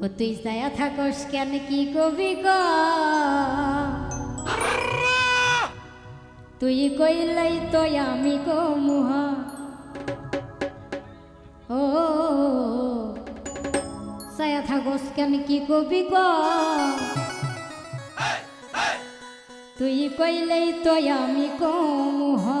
ও তুই চায়া থাকস কেন কি কবি ক তুই কইলাই তো আমি কো মুহা ও সায়া থাকস কেন কি কবি ক তুই কইলাই তো আমি কো মুহা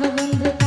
বন্ধু